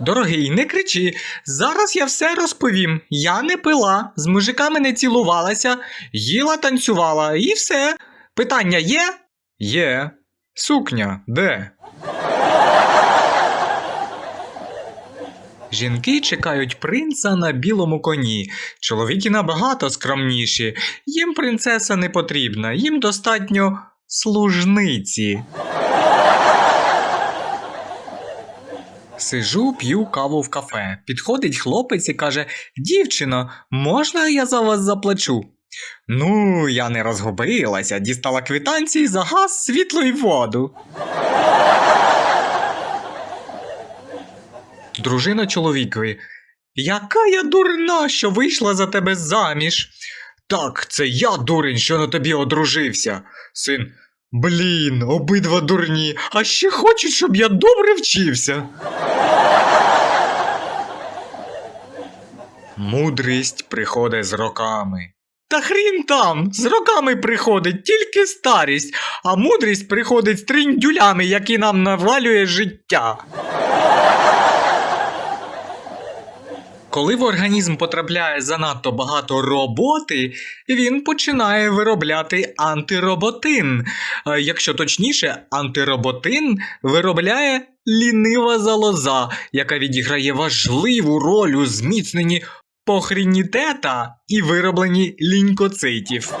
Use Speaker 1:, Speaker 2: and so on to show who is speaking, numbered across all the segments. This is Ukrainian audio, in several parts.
Speaker 1: Дорогий, не кричи. Зараз я все розповім. Я не пила, з мужиками не цілувалася, їла, танцювала і все. Питання є? Є. Сукня де? Жінки чекають принца на білому коні. Чоловіки набагато скромніші. Їм принцеса не потрібна, їм достатньо служниці. Сижу, п'ю каву в кафе. Підходить хлопець і каже: Дівчино, можна я за вас заплачу? Ну, я не розгубилася, дістала квитанції за газ, світло і воду. Дружина чоловікові. Яка я дурна, що вийшла за тебе заміж? Так, це я дурень, що на тобі одружився. Син. Блін, обидва дурні, а ще хочуть, щоб я добре вчився. Мудрість приходить з роками. Та хрін там, з роками приходить тільки старість, а мудрість приходить з триндюлями, які нам навалює життя. Коли в організм потрапляє занадто багато роботи, він починає виробляти антироботин. Е, Якщо точніше, антироботин виробляє лінива залоза, яка відіграє важливу роль у зміцненні похрінітета і виробленні лінькоцитів.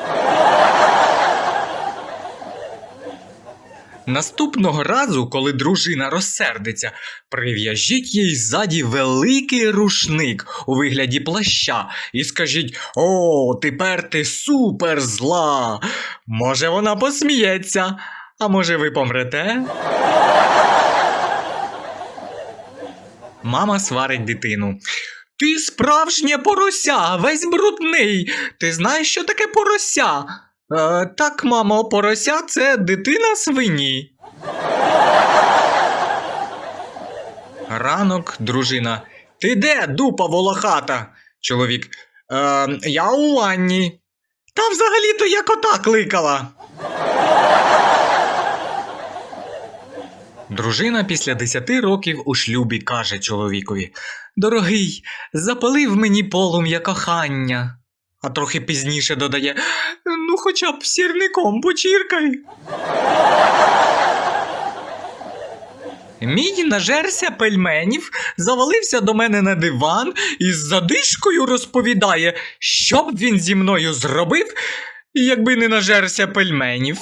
Speaker 1: Наступного разу, коли дружина розсердиться, прив'яжіть їй ззаді великий рушник у вигляді плаща і скажіть: О, тепер ти супер зла. Може, вона посміється, а може, ви помрете? Мама сварить дитину. Ти справжнє порося, весь брудний. Ти знаєш, що таке порося? Е, так, мамо, порося це дитина свині. Ранок, дружина. Ти де, дупа волохата? Чоловік. Е, я у ванні. Та взагалі-то я кота кликала. Дружина після 10 років у шлюбі каже чоловікові: Дорогий, запалив мені полум'я кохання. А трохи пізніше додає: Хоча б сірником почіркай. Мій нажерся пельменів, завалився до мене на диван і з задишкою розповідає, що б він зі мною зробив, якби не нажерся пельменів.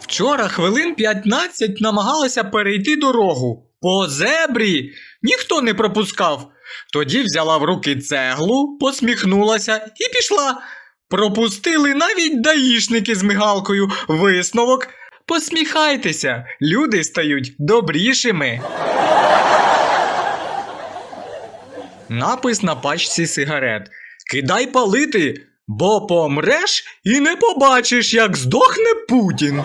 Speaker 1: Вчора хвилин 15 намагалася перейти дорогу. По зебрі ніхто не пропускав. Тоді взяла в руки цеглу, посміхнулася і пішла. Пропустили навіть даїшники з мигалкою. Висновок. Посміхайтеся, люди стають добрішими. Напис на пачці сигарет. Кидай палити, бо помреш і не побачиш, як здохне Путін.